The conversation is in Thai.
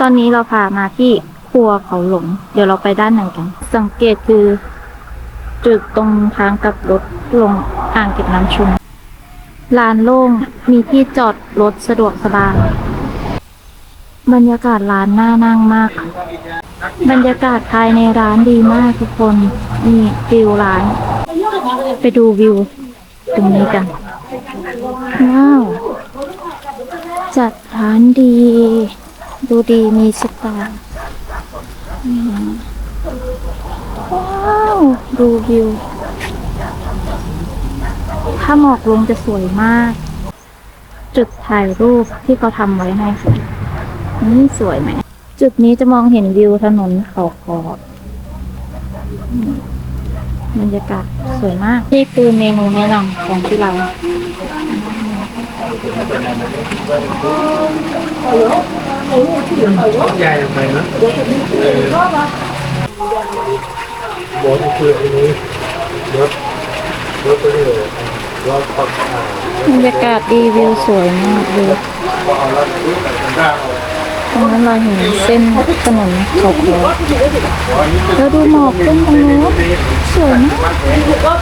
ตอนนี้เราพามาที่ครัวเขาหลง เดี๋ยวเราไปด้านในกัน สังเกตคือ จุดตรงทางกับรถลงอ่างเก็บน้ำชุมลานโล่งมีที่จอดรถสะดวกสบายบรรยากาศร้านน่านั่งมาก บรรยากาศภายในร้านดีมากทุกคน นี่วิวร้าน ไปดูวิว ตรงนี้กันว้าวจัดร้านดี ดูดีมีสไตล์ว้าว ดูวิว ถ้าหมอกลงจะสวยมาก จุดถ่ายรูปที่เขาทำไว้ให้ค่ะนี่สวยไหม จุดนี้จะมองเห็นวิวถนนเขาคออืมบรรยากาศสวยมาก นี่คือเมนูแนะนำของที่เรา ใหญ่ไปนะบอสคืออ้นี้รถรถตัวนี้รถปักบรรยากาศดีวิวสวยมากเลยพอเอารถซื้อแต่กันได้ตรงนั้นเราเห็นเส้นถนนเขาโค้งแล้วดูหมอกขึ้นตรงนู้นสวยมาก